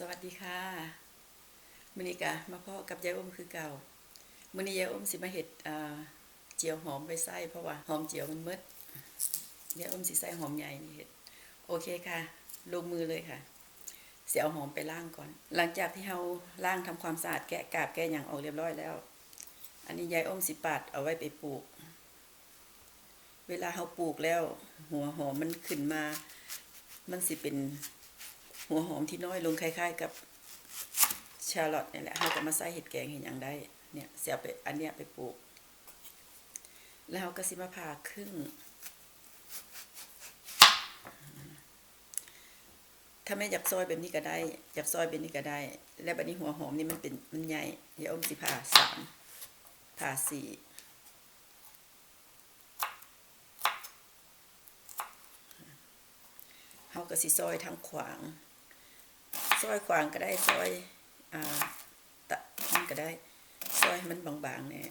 สวัสดีค่ะมือนี้กะมาพ่อกับยายอมคือเก่ามือนี้ยายอมสิมาเฮ็ดเจียวหอมไปใส่เพราะว่าหอมเจียวมันหมดยายอมสิใส่หอมใหญ่นี่เฮ็ดโอเคค่ะ ลงมือเลยค่ะ เสียเอาหอมไปล้างก่อน หลังจากที่เฮาล้างทำความสะอาดแกะกาบแกะหยังออกเรียบร้อยแล้ว อันนี้ยายอมสิปาดเอาไว้ไปปลูก เวลาเฮาปลูกแล้ว หัวหอมมันขึ้นมา มันสิเป็น หัวหอมที่น้อยลงคล้าย ๆ กับชาร์ลอตนี่แหละเราก็มาใส่เห็ดแกงเห็นอย่างได้เนี่ยเสียไปอันเนี้ยไปปลูก แล้วเราก็สิมาผ่าครึ่งถ้าไม่อยากซอยแบบนี้ก็ได้อยากซอยแบบนี้ก็ได้ แล้วแบบนี้หัวหอมนี่มันเป็นมันใหญ่เดี๋ยวอมสิผ่าสามผ่าสี่เขาก็สิซอยทางขวาง ซอยขวางก็ได้ซอยอ่าตะนั่นก็ได้ ซอยมันบางๆเนี่ย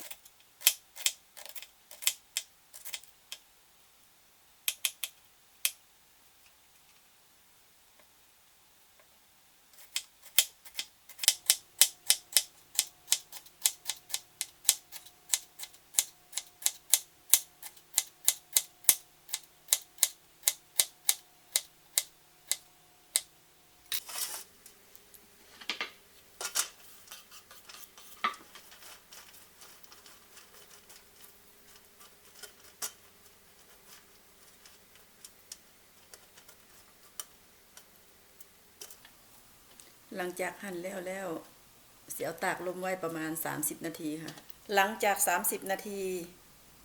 หลังจากหั่นแล้วแล้วเสียวตากลมไว้ประมาณ 30 นาทีค่ะ หลังจาก 30 นาที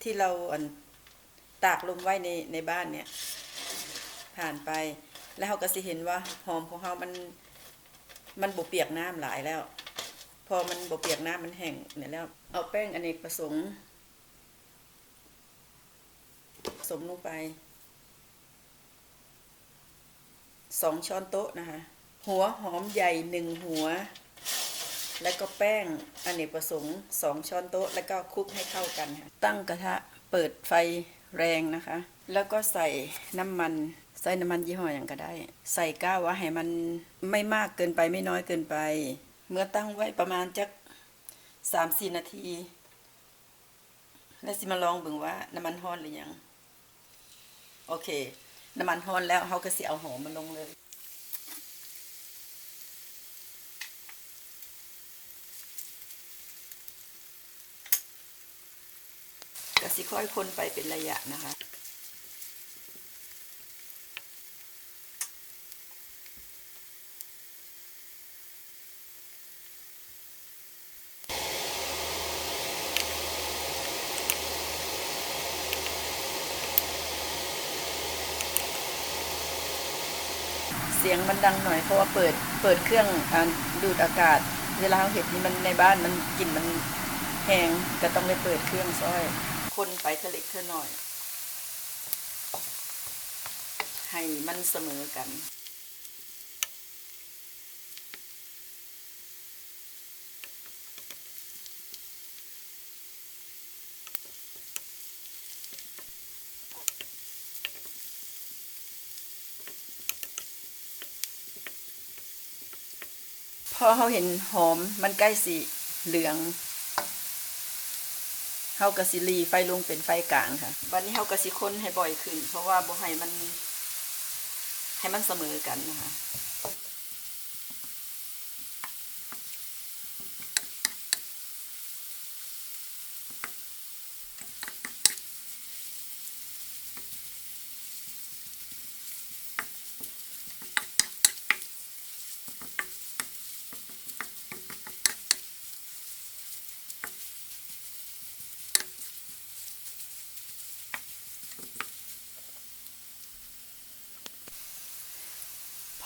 ที่เราตากลมไว้ในในบ้านเนี่ย ผ่านไปแล้วเราก็สิเห็นว่าหอมของเรามันมันบเปียกน้ำหลายแล้ว พอมันบเปียกน้ำมันแห้งเนี่ยแล้ว เอาแป้งอเนกประสงค์ผสมลงไปสองช้อนโต๊ะนะคะ หัวหอมใหญ่หนึ่งหัว แล้วก็แป้งอเนกประสงค์สองช้อนโต๊ะ แล้วก็คลุกให้เข้ากันค่ะตั้งกระทะเปิดไฟแรงนะคะ แล้วก็ใส่น้ำมันใส่น้ำมันยี่ห้ออย่างก็ได้ ใส่ก้าวว่าให้มันไม่มากเกินไปไม่น้อยเกินไป เมื่อตั้งไว้ประมาณจักสามสี่นาที แล้วสิมาลองเบิ่งว่าน้ำมันฮ้อนหรือยัง โอเค น้ำมันฮ้อนแล้วเขาก็สิเอาหอมมันลงเลย ก็สิค่อยคนไปเป็นระยะนะคะเสียงมันดังหน่อยเพราะว่าเปิดเปิดเครื่องอดูดอากาศ เวลาเราเห็ดนี่มันในบ้านมันกลิ่นมันแห้งก็ต้องไปเปิดเครื่องซ้อย คนไปเทเล็กเท่าหน่อย ให้มันเสมอกันพอเขาเห็นหอมมันใกล้สีเหลือง เขากะสิรีไฟลงเป็นไฟกลางค่ะ วันนี้เขากะสิคนให้บ่อยขึ้น เพราะว่าบ่ให้มันให้มันเสมอกันนะคะ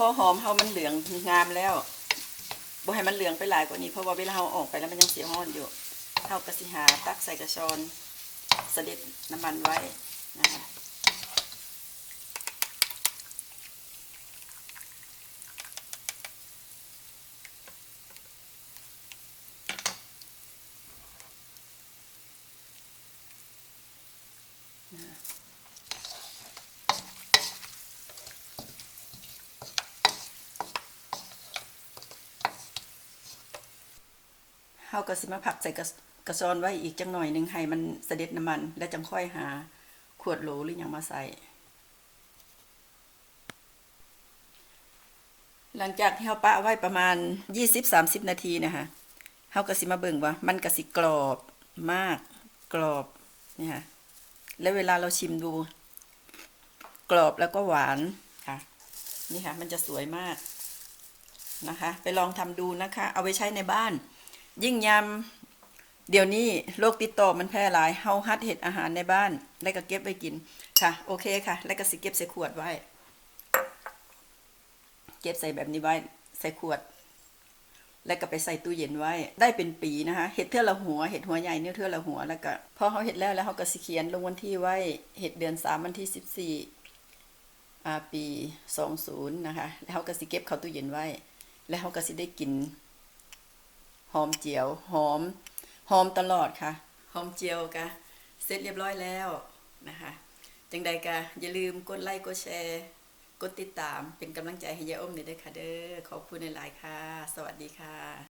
อหอมเขามันเหลืองงามแล้วบ่ให้มันเหลืองไปหลายกว่านี้เพราะว่าเวลาเราออกไปแล้วมันยังเสียห้อนอยู่เท่ากระสิหาตักใส่กระชอนเสด็จน้ำมันไว้นะคะ เฮาก็สิมาผักใส่กระกระซอนไว้อีกจังหน่อยหนึ่งให้มันเสด็จน้ำมัน แล้วจังค่อยหาขวดโหลหรือหยังมาใส่ หลังจากที่เฮาปะไว้ประมาณ 20-30 นาทีนะคะเฮาก็สิมาเบิ่งว่ามันก็สิกรอบมากกรอบนี่ค่ะแล้วเวลาเราชิมดู กรอบแล้วก็หวานค่ะ นี่ค่ะ มันจะสวยมากนะคะ ไปลองทำดูนะคะ เอาไว้ใช้ในบ้าน ยิ่งยำเดี๋ยวนี้โรคติดต่อมันแพร่หลายเฮาฮัดเห็ดอาหารในบ้าน แล้วก็เก็บไว้กินค่ะ โอเคค่ะ แล้วก็สิเก็บใส่ขวดไว้ เก็บใส่แบบนี้ไว้ใส่ขวด แล้วก็ไปใส่ตู้เย็นไว้ ได้เป็นปีนะคะเห็ดเทื่อละหัวเห็ดหัวใหญ่เนี่ยเทื่อละหัวแล้วก็พอเขาเห็ดแล้วแล้วเขาก็สิเขียนลงวันที่ไว้เห็ดเดือนสามวันที่สิบสี่ปีสองศูนย์นะคะ แล้วเขาก็สิเก็บเข้าตู้เย็นไว้ แล้วเขาก็สิได้กิน หอมเจียว หอม หอมตลอดค่ะ หอมเจียวกะเสร็จเรียบร้อยแล้วนะคะ จังใดกะอย่าลืมกดไลค์กดแชร์ กดติดตามเป็นกำลังใจให้ยายอ้อมด้วยด้อค่ะเด้อขอบคุณในหลายค่ะ สวัสดีค่ะ